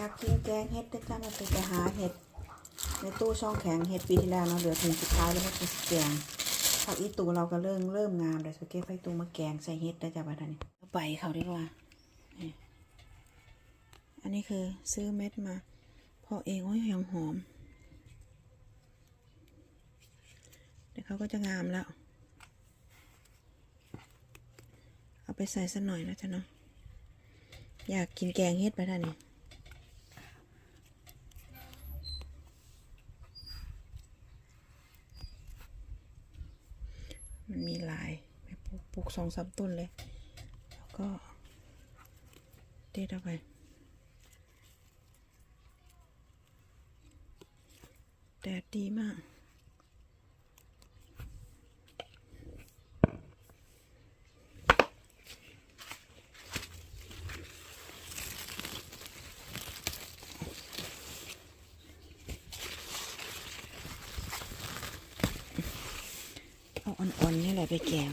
อยากกินแกงเห็ดด้จ้ามาไปหาเห็ด ในตู้ช่องแข็งเห็ดปีที่แล้วเนาะเหลือถุงสุดท้ายแล้วก็คือแกงผักอีตูเราก็เริ่มเริ่มงามเลยสเก็ตไฟตูมาแกงใส่เห็ดได้จ้าบ้านนี้เอาไปเขาดีกว่านี่อันนี้คือซื้อเม็ดมาพอเองโอ้ยยังหอมเดี๋ยวเขาก็จะงามแล้ว เอาไปใส่สักหน่อยแล้วจ้ะเนาะอยากกินแกงเฮ็ดไปท่านนี่ มันมีหลายไปปลูกปลูกสองสามต้นเลย แล้วก็ เด็ดเอาไป แดดดีมาก อ่อนๆนี่แหละไปแกง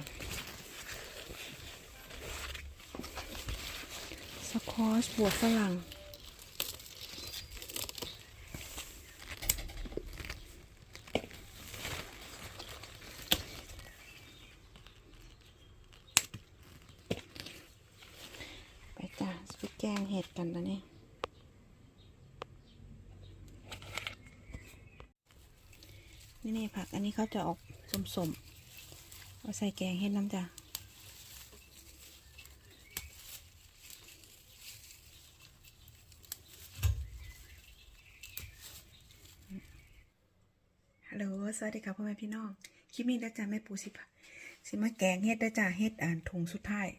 สคอชบวกฝรั่งไปจ้าไปแกงเห็ดกันตอนนี้ นี่นี่ผักอันนี้เขาจะออกสมๆ เอาใส่แกงเห็ดน้ำจ้ะฮัลโหลสวัสดีค่ะพ่อแม่พี่น้อง คลิปนี้ได้จ้ะแม่ปูสิพะสิมาแกงเห็ดได้จ้ะเห็ดอ่านถุงสุดท้าย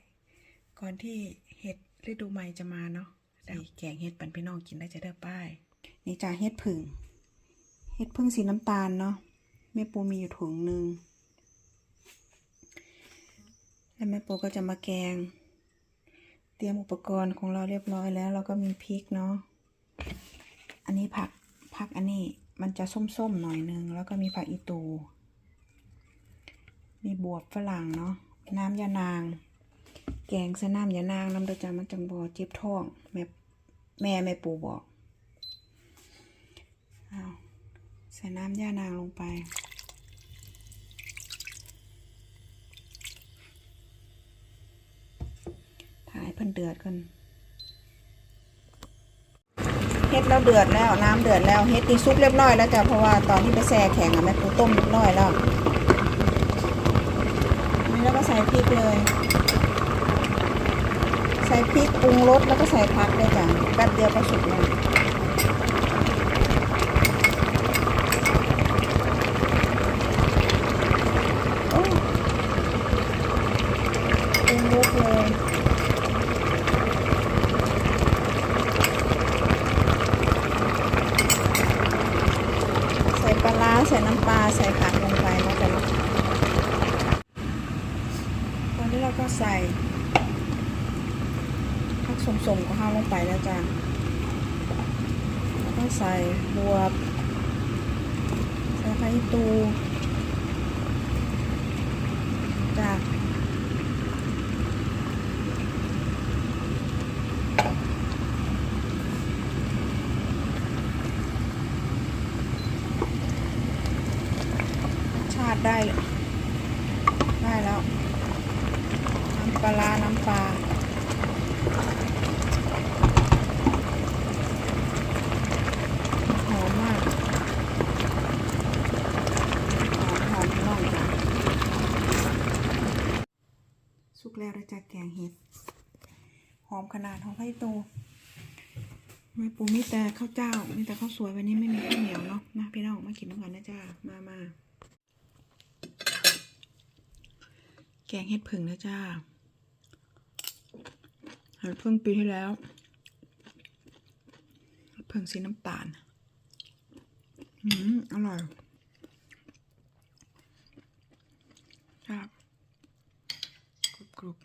ก่อนที่เห็ดฤดูใหม่จะมาเนาะได้แกงเห็ดปันพี่น้องกินได้จะได้ป้าย นี่จ้ะเห็ดผึ่ง เห็ดพึ่งสีน้ำตาลเนาะแม่ปูมีอยู่ถุงหนึ่ง แล้วแม่ปูก็จะมาแกง เตรียมอุปกรณ์ของเราเรียบร้อยแล้วเราก็มีพริกเนาะ อันนี้ผักผักอันนี้มันจะส้มๆหน่อยนึง แล้วก็มีผักอีตู มีบวบฝรั่งเนาะ น้ำยานาง แกงใส่น้ำยานางน้ำเดือดจามันจังบอเจ็บท้องแม่แม่แม่ปูบอกอ้าวใส่น้ำยานางลงไป ถ่าย เพิ่นเดือดก่อนเฮ็ดแล้วเดือดแล้วน้ำเดือดแล้วเฮ็ดที่ซุปเรียบร้อยแล้วจ้ะเพราะว่าตอนที่ไปแช่แข็งอะแม่ปูต้มเรียบร้อยแล้วนี่แล้วก็ใส่พริกเลยใส่พริกปรุงรสแล้วก็ใส่ผักเลยจ้ะแป๊บเดียวก็สุกแล้ว โอ้เป็นลุกเลยใส่ปลาร้าใส่น้ำปลาใส่ผักลงไปนะจ๊ะตอนนี้เราก็ใส่ผักสมๆก็ห้าลงไปแล้วจ้ะแล้วก็ใส่บวบใส่ไข่ตู จ้ะรสชาติได้ได้แล้วน้ำปลาน้ำปลาหอมมากหอมหอมพี่องจ้ะสุกแล้วได้จากแกงเห็ดหอมขนาดหอมไผ่โตแม่ปูมีแต่ข้าวเจ้า มีแต่ข้าวสวยวันนี้ไม่มีข้าวเหนียวเนาะมาพี่น้องมากินน้ำกันนะจ้ามามา แกงเห็ดผึ่งนะจ้าเห็ดผึ่งปีที่แล้วเห็ดผึ่งสีน้ำตาล อืมอร่อยครับกรุบกรุบ